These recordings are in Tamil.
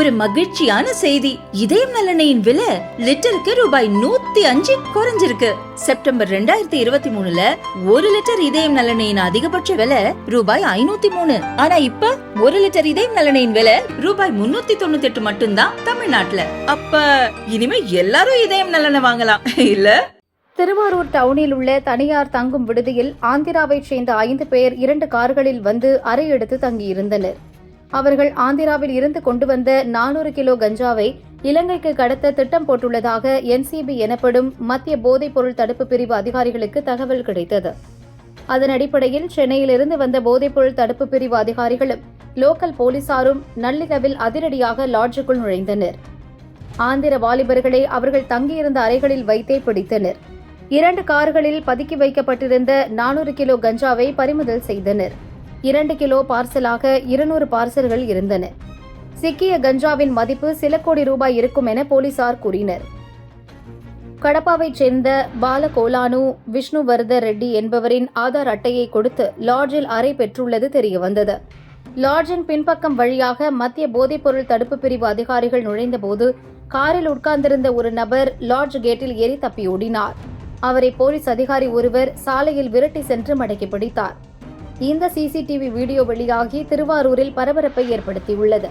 ஒரு மகிழ்ச்சியான செய்தி. இதயம் நலனையின் விலை லிட்டருக்கு ரூபாய் நூத்தி அஞ்சு குறைஞ்சிருக்கு. செப்டம்பர் ரெண்டாயிரத்தி இருபத்தி மூணுல ஒரு லிட்டர் இதயம் நலனையின் அதிகபட்ச விலை ரூபாய் ஐநூத்தி மூணு. ஆனா இப்ப ஒரு லிட்டர் இதயம் நலனையின் விலை ரூபாய் முன்னூத்தி தொண்ணூத்தி எட்டு மட்டும்தான் தமிழ்நாட்டுல. அப்ப இனிமே எல்லாரும் இதயம் நலனை வாங்கலாம் இல்ல? திருவாரூர் டவுனில் உள்ள தனியார் தங்கும் விடுதியில் ஆந்திராவைச் சேர்ந்த ஐந்து பேர் இரண்டு கார்களில் வந்து அறை எடுத்து தங்கியிருந்தனர். அவர்கள் ஆந்திராவில் இருந்து கொண்டு வந்த நானூறு கிலோ கஞ்சாவை இலங்கைக்கு கடத்த திட்டம் போட்டுள்ளதாக என்சிபி எனப்படும் மத்திய போதைப்பொருள் தடுப்பு பிரிவு அதிகாரிகளுக்கு தகவல் கிடைத்தது. அதன் அடிப்படையில் சென்னையிலிருந்து வந்த போதைப்பொருள் தடுப்பு பிரிவு அதிகாரிகளும் லோக்கல் போலீசாரும் நள்ளிரவில் அதிரடியாக லாட்ஜுக்குள் நுழைந்தனர். ஆந்திர வாலிபர்களை அவர்கள் தங்கியிருந்த அறைகளில் வைத்தே பிடித்தனர். இரண்டு கார்களில் பதுக்கி வைக்கப்பட்டிருந்த நானூறு கிலோ கஞ்சாவை பறிமுதல் செய்தனர். இரண்டு கிலோ பார்சலாக இருநூறு பார்சல்கள் இருந்தன. சிக்கிய கஞ்சாவின் மதிப்பு சில கோடி ரூபாய் இருக்கும் என போலீசார் கூறினர். கடப்பாவைச் சேர்ந்த பாலகோலானு விஷ்ணுவர்த ரெட்டி என்பவரின் ஆதார் அட்டையை கொடுத்து லாட்ஜில் அறை பெற்றுள்ளது தெரியவந்தது. லாட்ஜின் பின்பக்கம் வழியாக மத்திய போதைப்பொருள் தடுப்பு பிரிவு அதிகாரிகள் நுழைந்தபோது காரில் உட்கார்ந்திருந்த ஒரு நபர் லாட்ஜ் கேட்டில் ஏறி தப்பியோடினார் அவரை போலீஸ் அதிகாரி ஒருவர் சாலையில் விரட்டி சென்று மடக்கி பிடித்தார். இந்த சிசிடிவி வீடியோ வெளியாகி திருவாரூரில் பரபரப்பை ஏற்படுத்தியுள்ளது.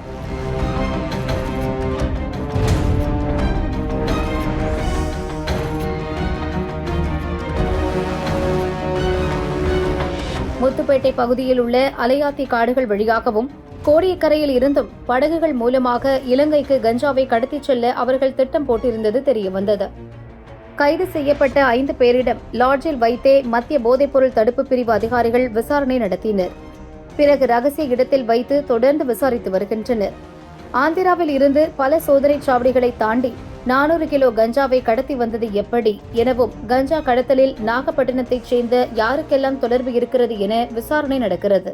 முத்துப்பேட்டை பகுதியில் உள்ள அலையாத்தி காடுகள் வழியாகவும் கோடியக்கரையில் இருந்தும் படகுகள் மூலமாக இலங்கைக்கு கஞ்சாவை கடத்திச் செல்ல அவர்கள் திட்டம் போட்டிருந்தது தெரியவந்தது. கைது செய்யப்பட்ட ஐந்து பேரிடம் லாட்ஜில் வைத்தே மத்திய போதைப்பொருள் தடுப்பு பிரிவு அதிகாரிகள் விசாரணை நடத்தினர். பிறகு ரகசிய இடத்தில் வைத்து தொடர்ந்து விசாரித்து வருகின்றனர். ஆந்திராவில் இருந்து பல சோதனைச் சாவடிகளை தாண்டி நானூறு கிலோ கஞ்சாவை கடத்தி வந்தது எப்படி எனவும் கஞ்சா கடத்தலில் நாகப்பட்டினத்தைச் சேர்ந்த யாருக்கெல்லாம் தொடர்பு இருக்கிறது என விசாரணை நடக்கிறது.